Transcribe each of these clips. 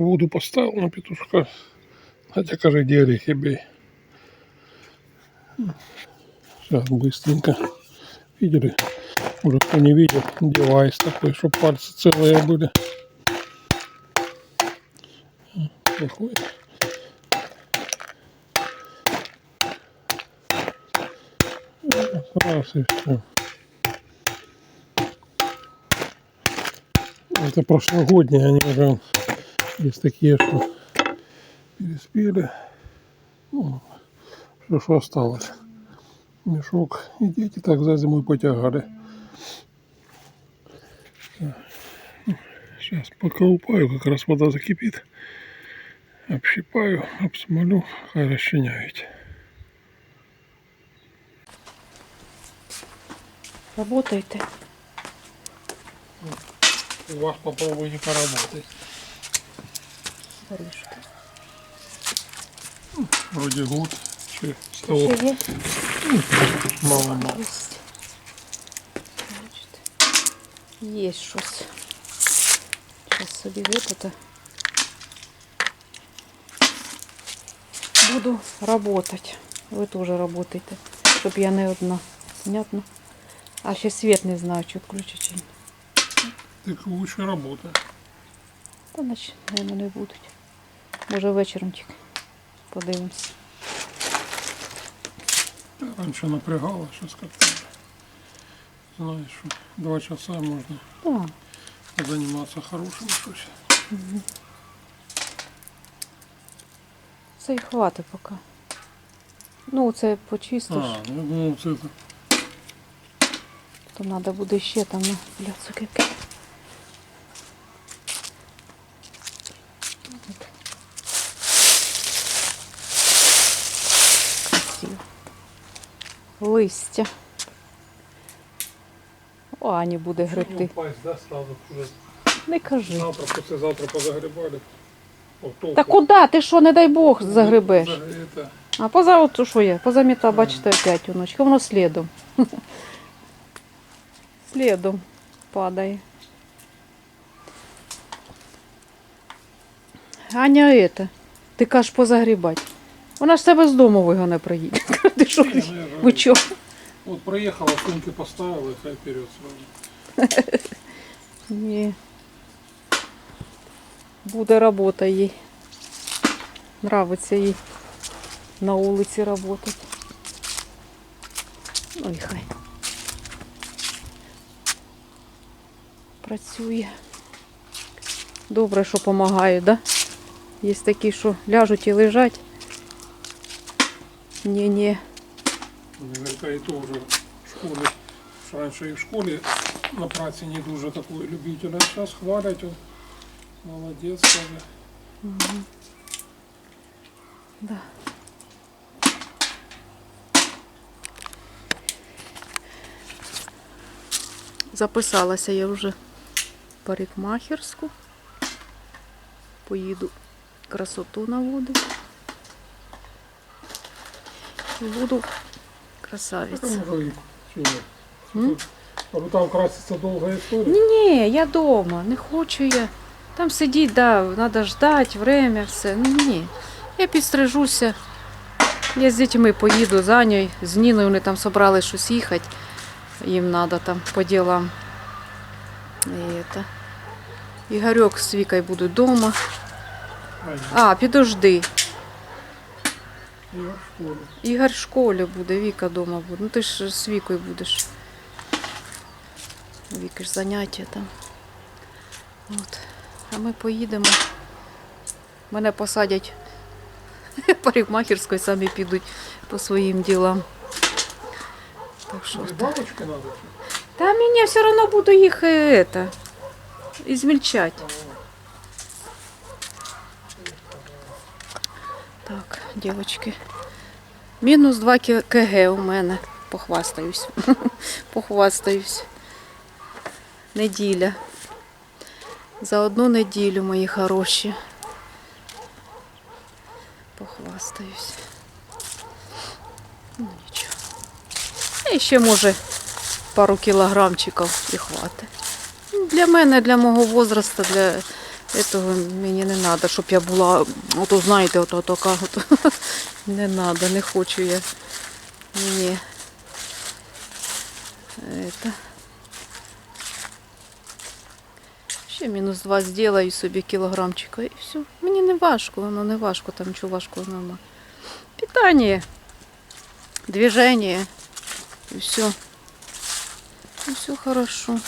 Воду поставил на петушка. Хотя, кажи, где орехи. Сейчас быстренько. Видели? Уже кто не видел, девайс такой, чтобы пальцы целые были. Выходит. Раз и все. Это прошлогодние, они уже есть такие, что переспели. Ну, что, что осталось. Мешок. И дети так за зимой потягали. Сейчас поколупаю, как раз вода закипит. Общипаю, обсмолю, хай розчиняють. Работайте. У вас попробуйте поработать. Горішки. Вроде год. Че, с того Ще є? мало-мало. Єсть. Бачите. Є щось. Зараз собі випити. Буду работать. Ви теж работайте. Щоб я не одна. Понятно? А ще світ не знаю, чи включу чи ні. Так лучше работа. Та наче, наверное, не будуть. Може вечором тільки. Подивимось. Раньше напрягало, сейчас как-то знаешь, что два часа можно Так. заниматься хорошим щось. Це й хватить поки. Ну, це почистиш, А, ну, це то треба буде ще там для цукерки. От. Красиво. Листя. О, Ані буде грити. Не кажи. завтра, послезавтра позагребали. О. Та куди? Ти що, не дай Бог, загребеш? А поза то що я? Позаміта, бачите, опять уночка. Воно слідом. Слідом падає. Аня это. Ти кажеш позагрібати. Вона ж тебе з дому вигоне приїде. Ти що? Ну, я Ви чого? Вот проехала, сумки поставила, и хай вперед сразу. Ні. Буде робота їй. Нравиться їй на вулиці працювати. Ну і хай. Працює. Добре, що допомагає, да? Є такі, що ляжуть і лежать. Ні-ні. Наверняка и то уже в школе. Раньше и в школе на праці не дуже такой любитель, а сейчас хвалять он. Молодец, каже. Да. Записалася я вже в парикмахерську. Поїду красоту наводити. Буду чого? М? Аби там краситься довга історія. Ні, я вдома, не хочу я. Там сидіти, да, треба ждати, время, все. Ну, Ні. Я підстрижуся. Я з дітьми поїду за нею, з Ніною вони там собрали щось їхати. Їм треба там по ділам. І это. Ігорьок з Вікою будуть вдома. А, підожди. Я в школі. Ігор в школі буде, Віка вдома буде. Ну ти ж з Вікою будеш. Віки ж заняття там. От. А ми поїдемо. Мене посадять парикмахерською, самі підуть по своїм ділам. Так що. Бабочки треба? Та мені все одно буду їх е, это, ізмільчати. Дівчатки. Мінус 2 ки- кг у мене. Похвастаюсь. Похвастаюсь. Неділя. За одну неділю, мої хороші. Похвастаюсь. Ну нічого. І ще може пару кілограмчиків і хватить. Для мене, для мого возрасту, для Этого мені не треба, щоб я була, ото знаєте, ото така. От. Не треба, не хочу я. Ні. Это. Ще мінус два зроблю собі кілограмчика і все. Мені не важко, воно не важко, там нічого важкого нема. Питання, движение, і все. І все хорошо.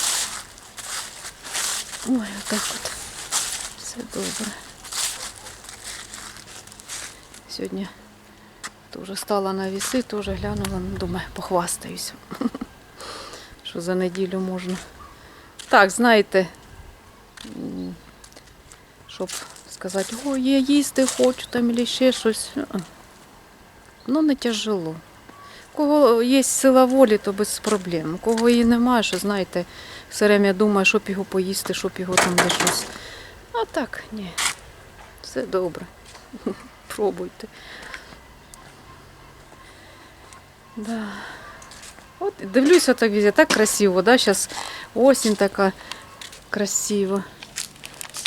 Ой, отак от. Все добре. Сьогодні теж стала на віси, теж глянула, ну, думаю, похвастаюся. Що за неділю можна. Так, знаєте, щоб сказати, о, я їсти хочу там або ще щось. Ну, не тяжело. У кого є сила волі, то без проблем. У кого її немає, що знаєте, все время думає, щоб його поїсти, щоб його там де щось. А так, ні. Все добре. Пробуйте. Да. От дивлюся так везде, так красиво, да? Зараз осінь така красива.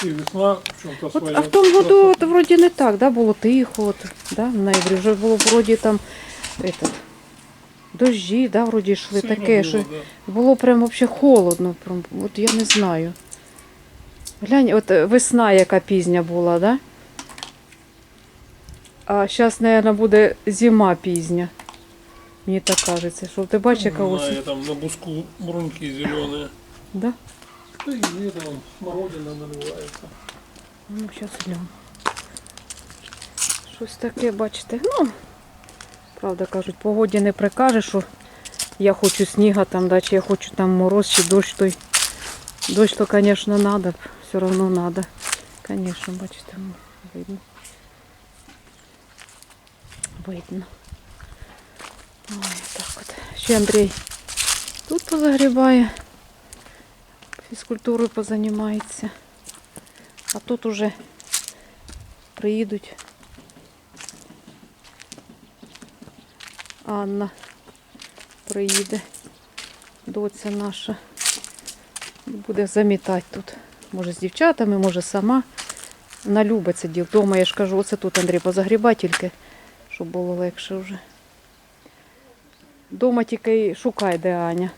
И весна в чем-то От, а в тому году от, вроді не так, да? було тихо, от, да? в ноябрі вже було вроді там этот, дощі, да? вроді йшли Сильно таке, было, що да. було прям вообще холодно. Прям, от я не знаю. Глянь, от е, весна яка пізня була, да? А зараз, мабуть, буде зима пізня. Мені так кажеться, що ти бачиш, яка осінь. знаю, там на буску бруньки зеленые. Да? Да и где-то вон смородина наливается. Ну, зараз глянь. Щось таке, бачите. Ну, правда кажуть, погоді не прикажеш, що я хочу сніга там, да, чи я хочу там мороз, чи дощ той. Дощ то, звісно, треба, все одно треба. Звісно, бачите, видно. Видно. Ой, так от. Ще Андрій тут позагрібає, фізкультурою позанімається. А тут уже приїдуть Анна приїде, доця наша. Буде замітати тут. Може з дівчатами, може сама. Вона любить це діло. Дома я ж кажу, оце тут Андрій позагрібай тільки, щоб було легше вже. Дома тільки шукай, де Аня.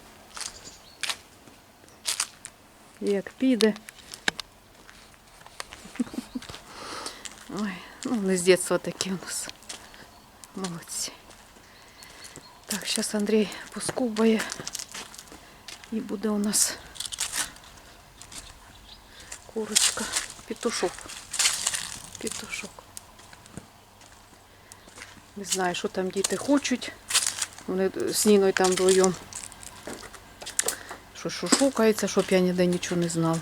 Як піде. Ой, ну не з дитинства такі у нас. Молодці. Так, зараз Андрій поскубає. І буде у нас курочка. Петушок. Петушок. Не знаю, що там діти хочуть. Вони з Ніною там вдвоєм. Що шукається, щоб я ніде нічого не знав.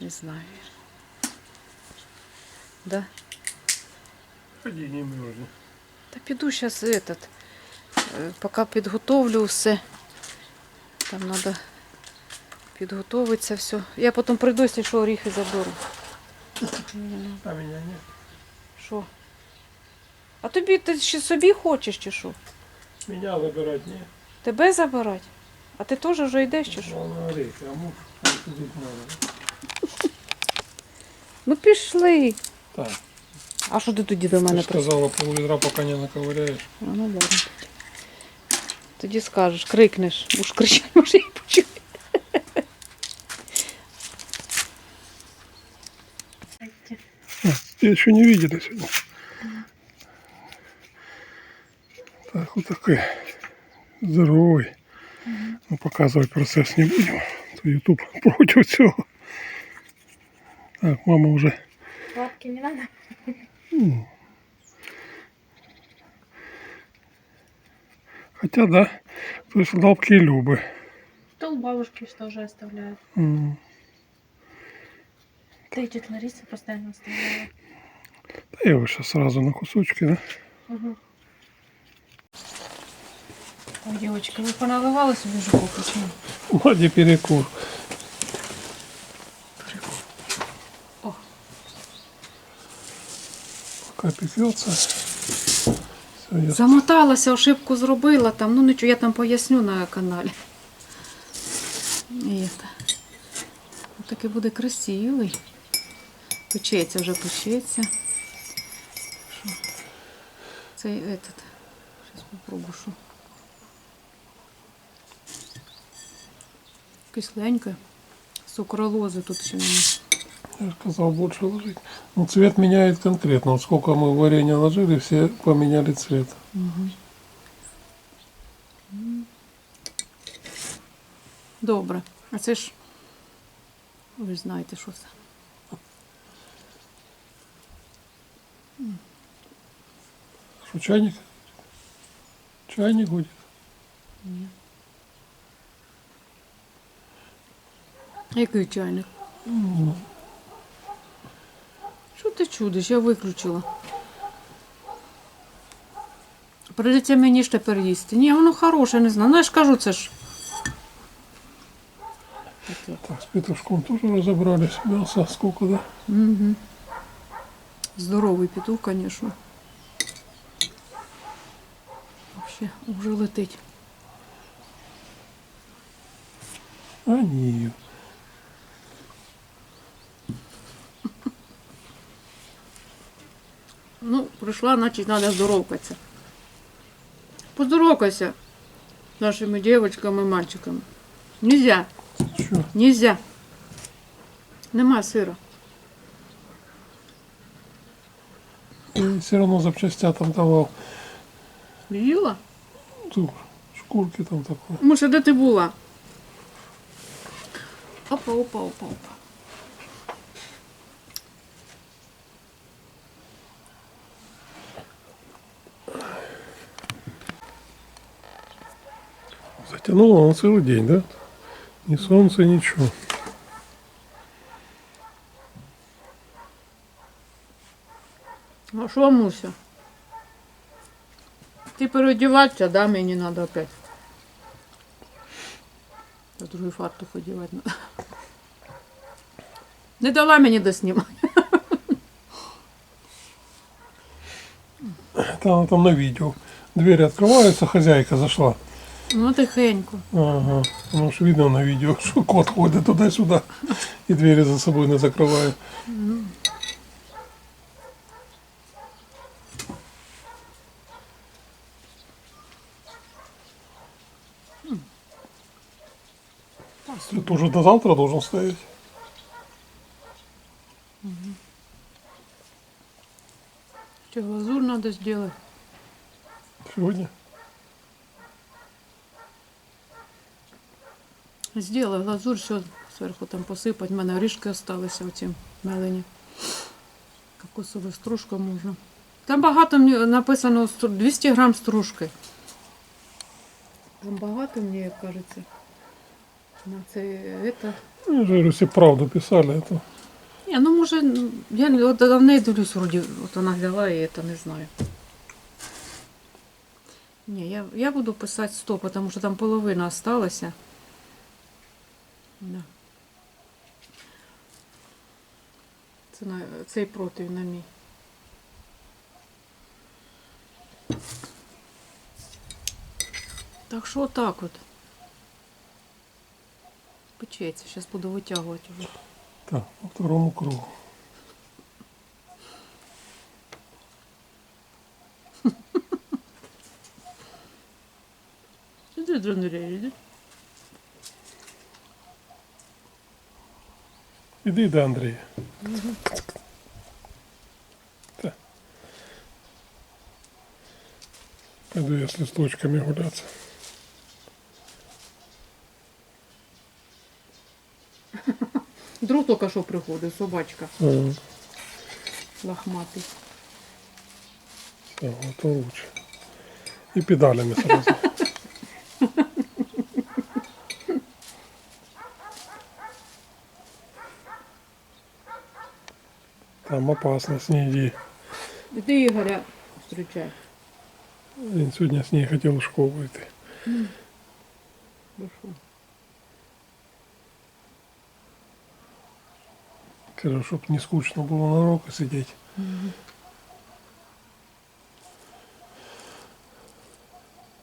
Не знаю. Да? Ходи, не мерзни. Та піду зараз этот, е, поки підготовлю все. Там треба підготовитися все. Я потім прийду, якщо що, оріхи заберу. А меня нет. Що? А тобі ти ще собі хочеш чи що? Меня забирать нет. Тебе забирати? А ти теж вже йдеш чи що? Он орехи, а муж сидеть надо. Ну пішли. Так, А що ти тоді до мене ж прийшов? сказала, пол ведра пока не наковыряешь. А, ну ладно. Тоді скажеш, крикнеш. Уж кричать, може і почує. Еще не видели сегодня. Так, вот такой здоровый. Но показывать процесс не будем. YouTube против всего. Так, мама уже Лапки не надо. Хотя, да, то есть лапки Любы. То у бабушки что же оставляют. М. Да и тетя Лариса постоянно оставляла. Да я его сейчас сразу на кусочки, да? Угу. Ой, девочка, вы поналивали себе жуку почему? Вроде перекур. О. Пока пекется. Я Замоталася, ошибку зробила там. Ну нічого, я там поясню на каналі. І це. Буде красивий. Печеться вже печеться. Цей этот. Зараз попробую, що. Кисленьке. Сукралози тут ще немає. Я же сказал, больше ложить. Ну, цвет меняет конкретно. Вот сколько мы варенья ложили, все поменяли цвет. Добре. А це ж. Ви ж знаєте, що це. Что, чайник? Чайник будет? Який чайник? Ну, Що ти чудиш? Я виключила. Придеться мені ж тепер їсти. Ні, воно хороше, не знаю. Ну я ж кажу, це ж. Таке. Так, с петушком тоже разобрались. Мясо сколько, да? Угу. Здоровий петух, звісно. Вообще, вже летить. А нет. Ну, прийшла, значить, треба здоровкатися. Поздоровкайся з нашими дівчатками і мальчиками. Нельзя, Что? нельзя. Нема сира. Все равно запчастя там давал. Їла? Тут шкурки там такое. Муша, де ти була? Опа, опа, опа, опа. Затянуло на целый день, да? Ни солнца, ничего. А що, Муся? Ти переодіватися, да, мені треба опять. Та другий фартух одягати надо. Не дала мені доснімати. Там, там на видео. Двери открываются, хозяйка зашла. Ну, тихенько. Ага. Ну ж видно на видео, что кот ходит туда-сюда и двери за собой не закрывает. Завтра должен стоять. Ще глазур треба зробити. Сегодня? Сделаю глазурь, все зверху там посипать. У мене орішки залишилися оці мелені. Кокосову стружку можна. Там багато мені написано 200 грам стружки. Там багато мені, як кажеться. На це, это. Ну, Я же говорю, если правду писали, это Ні, ну може, ну, я не- от в неї дивлюсь, вроді, от вона взяла і це не знаю. Ні, я, я буду писати 100, тому що там половина осталася. Да. Це на, цей против на мій. Так що отак от. Печеться, зараз буду витягувати вже. так, по второму кругу. Іди до Андрія, іди. Иди до Андрея. Так. Пойду я с листочками гуляться. Друг тільки що приходив, собачка А, лохматий. вот он лучше. И педалями сразу. Там опасно, с ней иди. Іди Ігоря зустрічай. Він сьогодні з нею хотів у школу йти. Пішов. Каже, щоб не скучно було на уроку сидіти.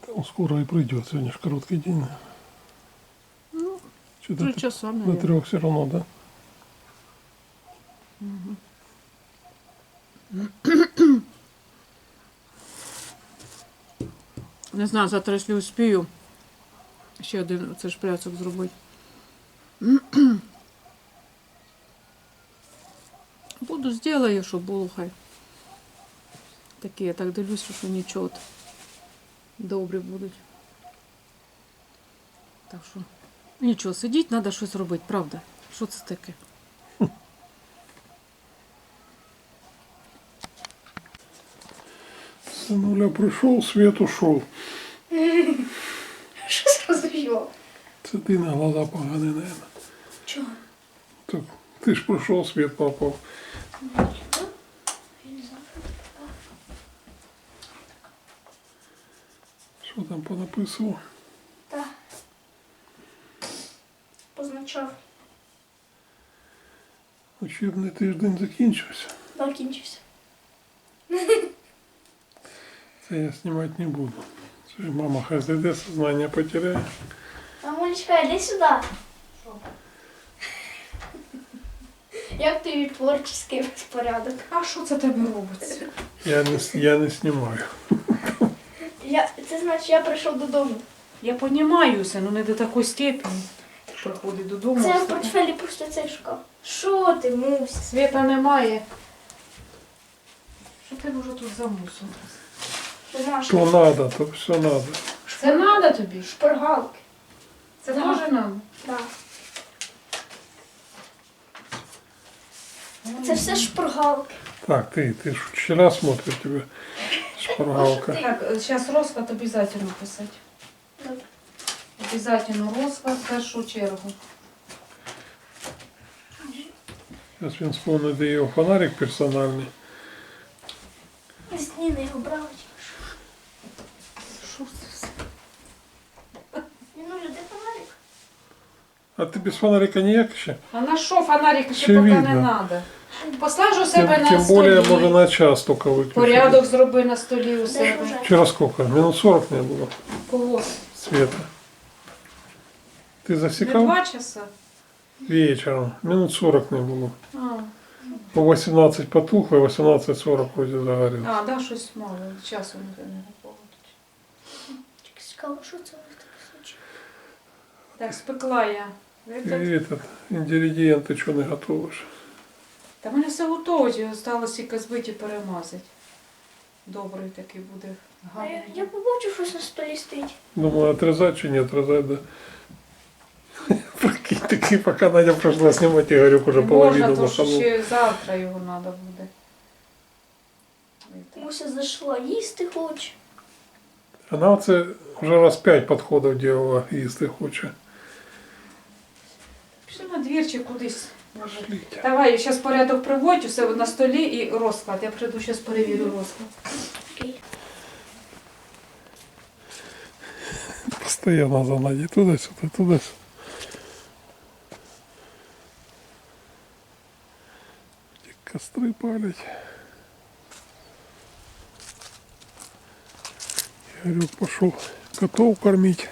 Та он скоро і прийде, сьогодні ж короткий день. Ну, Чи до, три тр- часа, до мабуть. трьох все одно, да? Не знаю, завтра, якщо успію, ще один це шпряцок зробити. Буду зроблю, щоб було хай. Такі, я так дивлюся, що нічого. Добрі будуть. Так що нічого, сидіть, треба щось робити, правда? Що це таке? Сынуля пришел, свет ушел. Що зразу що? Це ти на глаза поганий, наверное. Чого? Так, ти ж прийшов, світ попав. Що там понаписував? Так. Позначав. Учебний тиждень закінчився. Закінчився. Це я знімати не буду. Це мама хай зайде, сознання потеряє. Мамулечка, іди сюди. Як тобі творчий безпорядок? А що це тебе робиться? Я не, я не знімаю. Я, це значить, я прийшов додому. Я понімаюся, ну не до такої степені. Приходить додому. Це в портфелі просто цей шукав. Що ти, Муся? Світа немає. Що ти вже тут замусив? Домашня. То надо, то все надо. Це треба тобі? Шпаргалки. Це Да. теж треба? Так. Це все шпаргалки. Так, ти, ти ж вчора смотрю тебе. Шпаргалка. Так, зараз розклад обов'язково писати. Добре. Обов'язково розклад в першу чергу. Зараз він сповнить де його фонарик персональний. З Ніни його брали. Що це все? Він уже де фонарик? А ти без фонарика ніяк ще? А на що фонарик ще Ще поки не видно. треба? Послажу себе Тем, на тем столі. более, може на час тільки виключити. Порядок зроби на столі у Де ж себе. уже? Вчора сколько? Минут 40 не було Кого? света. Ти Не засікав? два часа? Вечором. Минут 40 не було. А, По 18 потухло, і 18.40 вроде загоріло. а да, щось мало. Часу не не було. Тільки цікаво, що це у них таке случилось. Так, спекла я. І Этот- этот, інгредієнти чого не готовиш. Та в мене все готово, залишилось тільки збити і перемазати. Добрий такий буде А я, гарний. я побачив, щось на столі стоїть. Думаю, отрезать чи не отрезать, да. Прикинь, такий, поки Надя прийшла знімати, Ігорюк уже Не половину можна, то що ще завтра його треба буде. Муся зайшла, їсти хоче. Вона оце вже раз п'ять підходів робила, їсти хоче. Пішли на двір чи кудись. Давай, зараз порядок приводь, усе на столі і розклад. Я прийду, зараз перевірю розклад. Постоянно за Надей, туди-сюди, туди-сюди. Костри палять. Игорек пошел котов кормить.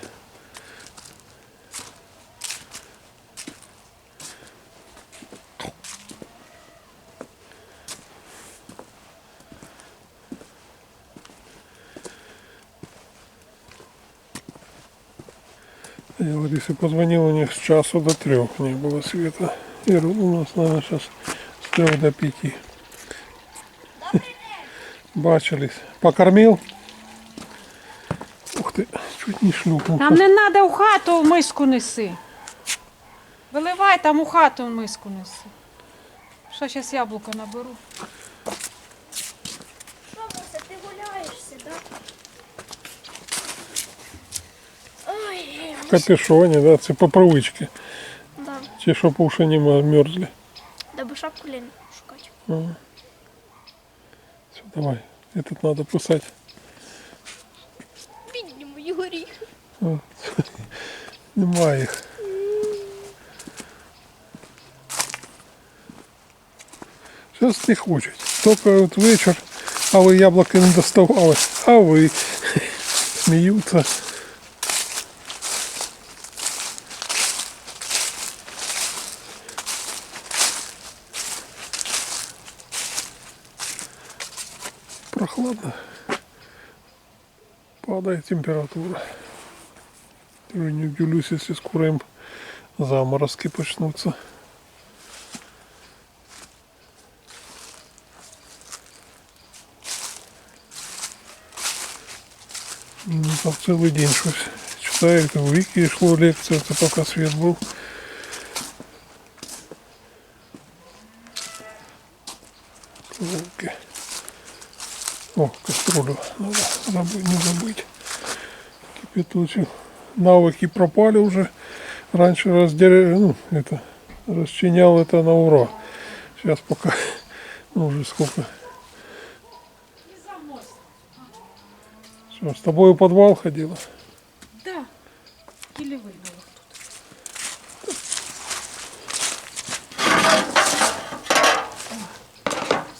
Ларисе позвонил, у них с часу до трех не было света. И у нас, наверное, сейчас с трех до пяти. Бачились. Покормил? Ух ты, чуть не шлюпнул. Нам не треба у хату в миску неси. Виливай там у хату в миску неси. Що зараз яблука наберу? Що, Муся, ти гуляєшся, так? Ой, В капюшоне, да, це по привычке. да. Те, чтоб уши не мерзли. Даби шапку лень шукати. Все, давай. Этот надо писать. Бідні мої горіхи. Нема їх. Зараз не хочуть. Тільки от вечір, а ви яблуки не доставали, а ви сміються. Падает температура. Я не удивлюсь, если скоро им заморозки почнутся. Ну, там целый день щось читаю, это у Вики шло лекция, это пока свет был. О, кастрюлю надо забыть, не забыть. Кипяточек. Навыки пропали уже. Раньше раздер... ну, это, расчинял это на ура. Сейчас пока ну, уже сколько. Что, с тобой в подвал ходила? Да, еле вигнала.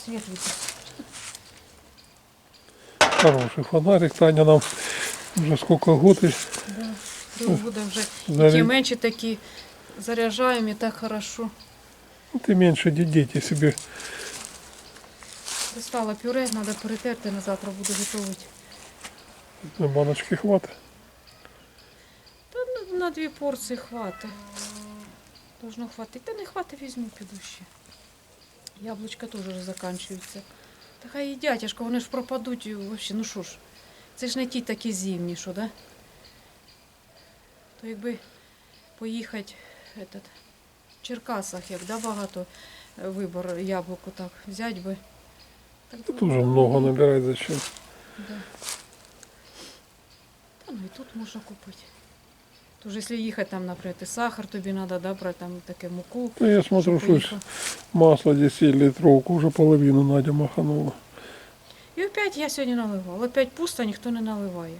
Свет витер. Хороший фонарик. Таня нам уже сколько год и Да, буде вже Заряд- ті менші такі заряджаємо і так хорошо. ну, ты меньше де- дети себе. Достала пюре, треба перетерти, на завтра буду готувати. На баночки хватит. Та на, на дві порції хватить. Должно хватить. Та не хватить, візьму, піду ще. Яблучка теж вже закінчуються. Та хай їдять, а ж вони ж пропадуть і вообще, ну що ж. Це ж не ті такі зимні, що, да? То якби поїхати этот, в Черкасах, як да, багато е, вибор яблук так взяти би. Так Тут уже много набирать зачем. Да. Та ну і тут можна купити. Тож, якщо їхати там, наприклад, і сахар тобі треба, да, брати там таке муку. Ну, я смотрю, поїхав. масло 10 литровку уже половину Надя маханула. І опять я сьогодні наливала. Опять пусто, ніхто не наливає.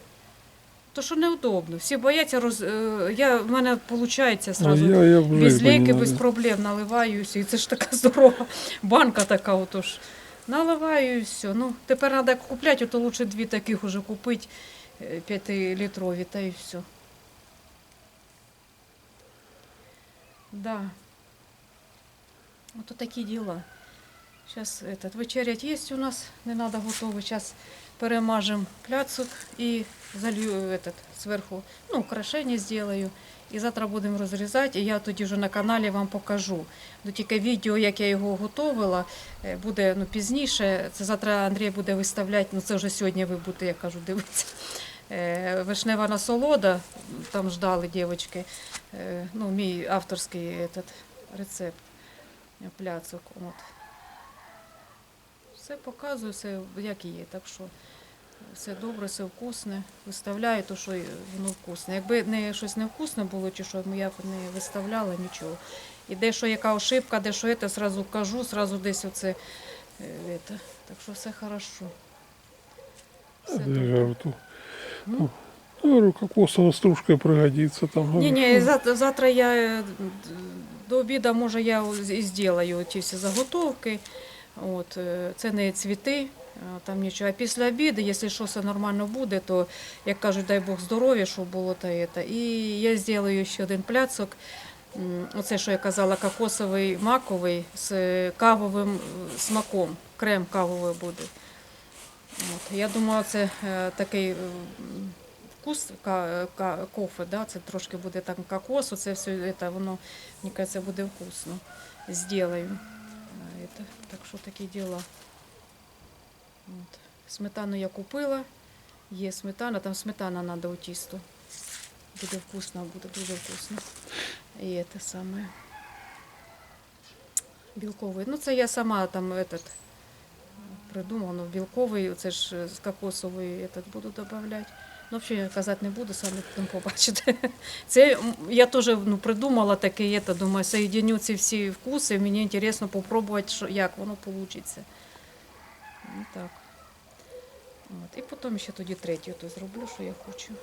То що неудобно. Всі бояться роз. е, Я, в мене виходить А сразу я, я без лейки, без проблем наливаюся. І це ж така здорова банка така отож. Наливаю і все. Ну, тепер треба купляти, то лучше дві таких уже купити, 5-літрові, та і все. Да. Ото такі діла. Зараз этот, вечерять є у нас, не треба готово. Зараз перемажемо пляцок і залью этот, зверху, ну, украшення зроблю. І завтра будемо розрізати, і я тоді вже на каналі вам покажу. Ну, тільки відео, як я його готувала, е, буде ну, пізніше. Це завтра Андрій буде виставляти, ну це вже сьогодні ви будете, я кажу, дивитися. Е, Вишнева насолода, там ждали дівчатки, е, ну, мій авторський этот, рецепт е, пляцок. От. Все показую, все як є. Так що все добре, все вкусне. Виставляю, то що воно вкусне. Якби не щось невкусне було, чи що я б не виставляла нічого. І де що яка ошибка, де що це, зразу кажу, зразу десь оце. е, это. Так що все хорошо. Все добре. ту- Ну. ну, я стружка пригодится там. Ні, ні, ну, завтра, я до обіду, може, я і зроблю ті всі заготовки. От, це не цвіти, е, там нічого. А після обіду, якщо що все нормально буде, то, як кажуть, дай Бог здоров'я, щоб було та это. І я зроблю ще один пляцок. Оце, що я казала, кокосовий маковий з кавовим смаком. Крем кавовий буде. От. Я думаю, це е, такий е, вкус кофе, да? це трошки буде там кокосу, це все це, воно, мені кажется, буде вкусно. Сделаю. А, Это, так що такі діла. От. Сметану я купила. Є сметана, там сметана треба у тісто. Буде вкусно, буде дуже вкусно. І це саме. Білковий. Ну, це я сама там этот, придумала, ну, білковий, це ж е, з кокосової этот, буду додавати. Ну, взагалі я казати не буду, самі потім побачите. Це я теж ну, придумала таке, є, думаю, соєдиню ці всі вкуси, мені цікаво спробувати, як воно вийде. Ну, так. От. І потім ще тоді третю то зроблю, що я хочу.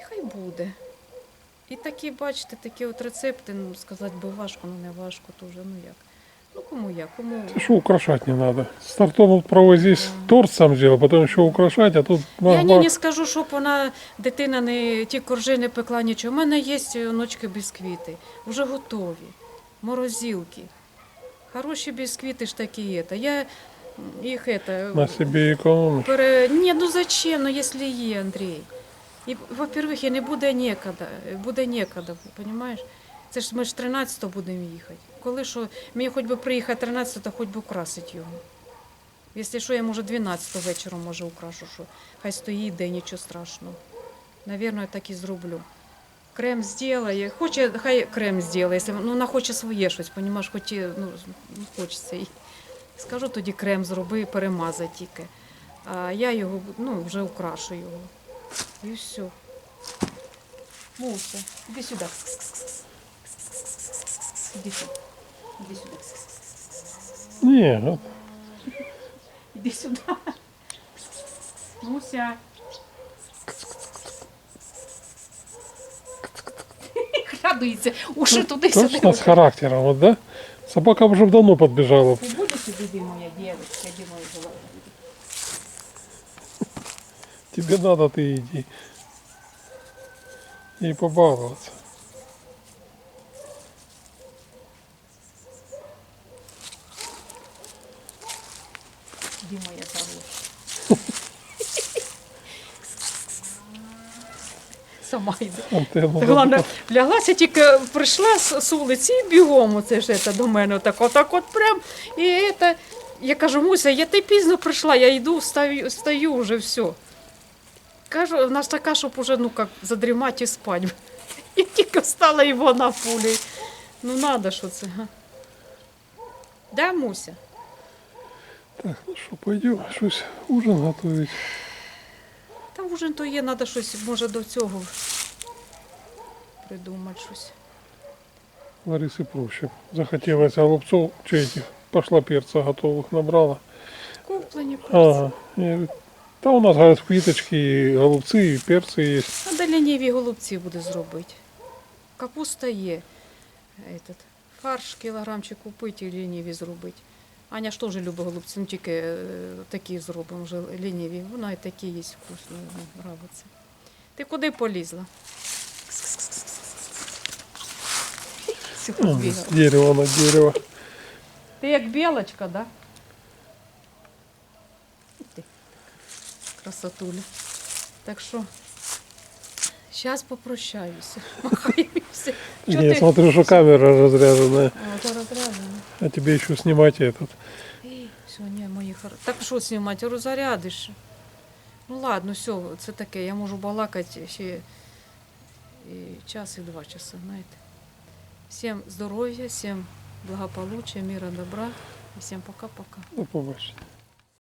І хай буде. І такі, бачите, такі от рецепти, ну, сказати би важко, ну не важко теж, ну як. Ну кому як, кому. Ты что украшать не надо. С тортом вот провозись, торт сам сделал, потом еще украшать, а тут Я ні, бах-бах. не скажу, щоб вона дитина не ті коржи не пекла нічого. У мене є онучки бісквіти, вже готові, морозилки. Хороші бісквіти ж такі є. Та я Их это... На себе економиш. Пере... Ні, ну зачем, ну якщо є, Андрій. І, во-первых, і не буде ніколи, буде ніколи, розумієш? Це ж ми ж 13-го будемо їхати. Коли що, мені хоч би приїхати 13-го, хоч би украсити його. Якщо що, я може 12-го вечором може украшу, що хай стоїть, де нічого страшного. Навірно, я так і зроблю. Крем зробить, хоче, хай крем зробить, якщо ну, вона хоче своє щось, розумієш, хоч ну, ну, хочеться їй. Скажу тоді крем зроби, перемазай тільки. А я його ну, вже украшу його. І все. Муся, іди сюди. Іди сюди. Іди сюди. Ні, ну, Іди сюди. Муся. Радується. Уши туди-сюди. точно з характером, вот, да? Собака вже б давно підбіжала. Ты будешь сюда, моя девочка, где моя жила? Тебе надо, ты иди. И побаловаться. Моя? Сама йде. Головне, ляглася, тільки прийшла з, вулиці і бігом оце ж це, до мене отак, отак от прям. І це, я кажу, Муся, я ти пізно прийшла, я йду, стаю, стою вже все. Кажу, в нас така, щоб уже ну, як, задрімати і спати. І тільки встала і вона пулею. Ну надо що це? Да, Муся? Так, ну що, пойдем, щось ужин готовить. Там ужин то є, треба щось, може, до цього придумати щось. Ларисы проще. Захотелось голубцов, че этих, пошла перца готовых набрала. Куплені перці. Ага. Я говорю, да у нас, говорят, квиточки, и голубцы, и перцы есть. Надо лініві голубці буде зробити. Капуста є. Этот, фарш кілограмчик купити і лініві зробити. Аня ж теж любить голубці, ну тільки е, такі зробимо вже лініві. Вона і такі є вкусно, нравиться. Ти куди полізла? Ну. Дерева на дерево. Ти як білочка, да? Ти. Красотуля. Так що, зараз попрощаюся. Не, ти? смотрю, что камера разряженная. А, то розряджено. А тебе еще снимать этот. Эй, Все, не, мої хор... Так що знімати, розрядиш. Ну ладно, все, це таке, я можу балакати ще і час, і два часа, знаєте. Всім здоров'я, всім благополуччя, міра, добра. І всім пока-пока. Ну, побачення.